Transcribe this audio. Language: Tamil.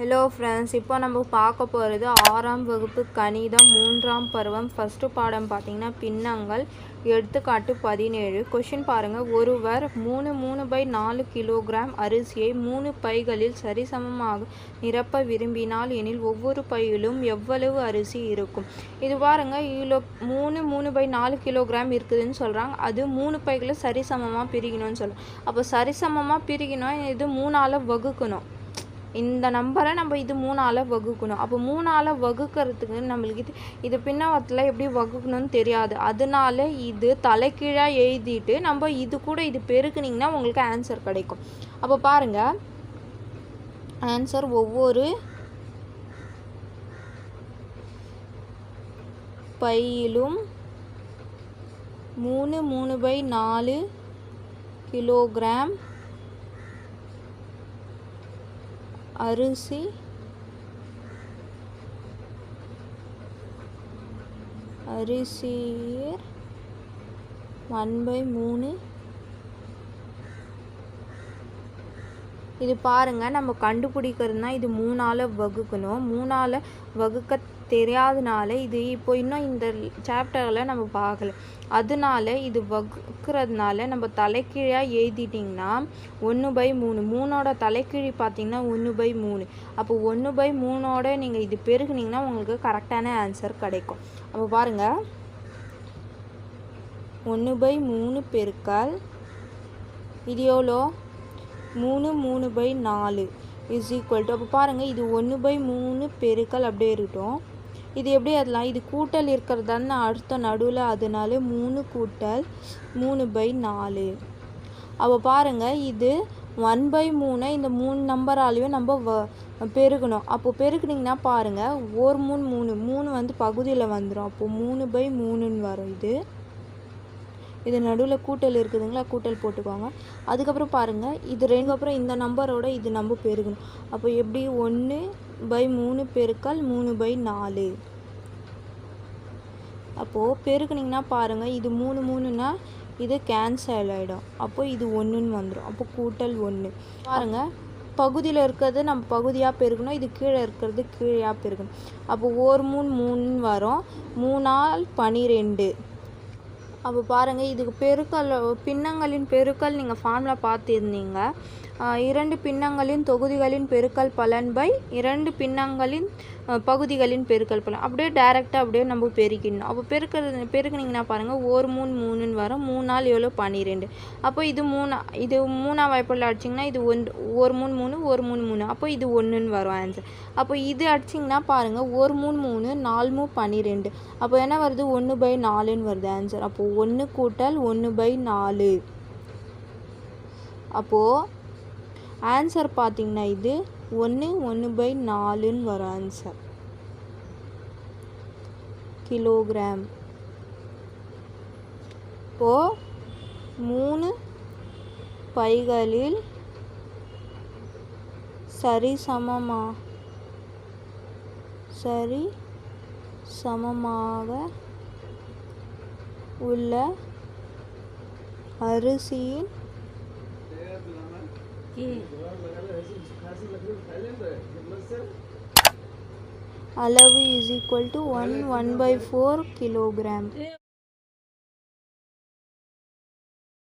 ஹலோ ஃப்ரெண்ட்ஸ் இப்போ நம்ம பார்க்க போகிறது ஆறாம் வகுப்பு கணிதம் மூன்றாம் பருவம். ஃபஸ்ட்டு பாடம் பார்த்தீங்கன்னா பின்னங்கள் எடுத்துக்காட்டு பதினேழு. கொஷின் பாருங்கள் ஒருவர் மூணு மூணு பை நாலு கிலோகிராம் அரிசியை மூணு பைகளில் சரிசமமாக நிரப்ப விரும்பினால் எனில் ஒவ்வொரு பையிலும் எவ்வளவு அரிசி இருக்கும்? இது பாருங்கள் இவ்வளோ மூணு மூணு பை நாலு கிலோகிராம் இருக்குதுன்னு சொல்கிறாங்க அது மூணு பைகளை சரிசமமாக பிரிக்கணும்னு சொல்கிறோம் அப்போ சரிசமமாக பிரிக்கணும் இது மூணால் வகுக்கணும். இந்த நம்பரை நம்ம இது மூணால் வகுக்கணும். அப்போ மூணால் வகுக்கிறதுக்கு நம்மளுக்கு இது இது பின்னவத்தில் எப்படி வகுக்கணும்னு தெரியாது. அதனால இது தலைக்கீழாக எழுதிட்டு நம்ம இது கூட இது பெருக்குனிங்கன்னா உங்களுக்கு ஆன்சர் கிடைக்கும். அப்போ பாருங்கள் ஆன்சர் ஒவ்வொரு பையிலும் மூணு மூணு பை நாலு கிலோகிராம் அரிசி. அரிசியர் ஒன் பை மூணு. இது பாருங்க நம்ம கண்டுபிடிக்கிறதுனா இது மூணால் வகுக்கணும். மூணால் வகுக்க தெரியாதனால இது இப்போ இன்னும் இந்த சாப்டரில் நம்ம பார்க்கல. அதனால இது வகுக்கிறதுனால நம்ம தலைக்கீழாக எழுதிட்டிங்கன்னா ஒன்று பை மூணு. மூணோட தலைக்கீழி பார்த்தீங்கன்னா ஒன்று பை மூணு. அப்போ ஒன்று பை மூணோட நீங்கள் இது பெருகுனீங்கன்னா உங்களுக்கு கரெக்டான ஆன்சர் கிடைக்கும். அப்போ பாருங்கள் ஒன்று பை மூணு பெருக்கல் இது எவ்வளோ? மூணு மூணு பை நாலு இஸ் ஈக்குவல் டு அப்போ பாருங்கள் இது ஒன்று பை மூணு பெருக்கல் அப்படியே இருக்கட்டும். இது எப்படி அதெல்லாம் இது கூட்டல் இருக்கிறதான்னு அர்த்தம். நடுவில் அதனால மூணு கூட்டல் மூணு பை நாலு. அப்போ பாருங்கள் இது ஒன் பை மூணை இந்த மூணு நம்பராலையும் நம்ம வ பெருகணும் அப்போ பெருக்குனிங்கன்னா பாருங்கள் ஒரு மூணு மூணு. மூணு வந்து பகுதியில் வந்துடும் அப்போது மூணு பை மூணுன்னு வரும் இது. இது நடுவில் கூட்டல் இருக்குதுங்களா? கூட்டல் போட்டுக்கோங்க. அதுக்கப்புறம் பாருங்கள் இது ரெண்டு அப்புறம் இந்த நம்பரோட இது நம்ம பெருகணும் அப்போ எப்படி? ஒன்று பை மூணு பெருக்கல் மூணு பை நாலு. அப்போது பெருக்குனிங்கன்னா பாருங்கள் இது மூணு மூணுனா இது கேன்சல் ஆகிடும் அப்போ இது ஒன்றுன்னு வந்துடும் அப்போ கூட்டல் ஒன்று பாருங்கள் பகுதியில் இருக்கிறது நம்ம பகுதியாக பெருக்கணும் இது கீழே இருக்கிறது கீழேயாக பெருக்கணும். அப்போ ஒரு மூணு மூணுன்னு வரும். மூணால் பனிரெண்டு. அப்போ பாருங்கள் இதுக்கு பெருக்கல் பின்னங்களின் பெருக்கல் நீங்கள் ஃபார்முலா பார்த்துருந்தீங்க. இரண்டு பின்னங்களின் தொகுதிகளின் பெருக்கல் பலன் பை இரண்டு பின்னங்களின் பகுதிகளின் பெருக்கல் பலன். அப்படியே டைரெக்டாக அப்படியே நம்ம பெருக்கிடணும். அப்போ பெருக்கிறது பெருக்குனிங்கன்னா பாருங்கள் ஒரு மூணு மூணுன்னு வரும். மூணு நாள் எவ்வளோ? பன்னிரெண்டு. அப்போ இது மூணா இது மூணாம் வாய்ப்பில் அடிச்சிங்கன்னா இது ஒன் ஒரு மூணு மூணு ஒரு மூணு மூணு. அப்போ இது ஒன்றுன்னு வரும் ஆன்சர் அப்போ இது அடிச்சிங்கன்னா பாருங்கள் ஒரு மூணு மூணு நாலு மூணு பன்னிரெண்டு. அப்போ என்ன வருது? ஒன்று பை நாலுன்னு வருது ஆன்சர் அப்போது ஒன்று கூட்டல் ஒன்று பை நாலு. அப்போது ஆன்சர் பார்த்தீங்கன்னா இது ஒன்று ஒன்று பை நாலுன்னு வரும் ஆன்சர் கிலோகிராம் இப்போது மூணு பைகளில் சரி சமமா சரி சமமாக உள்ள அரிசியின் அளவு is equal to one one by four kilogram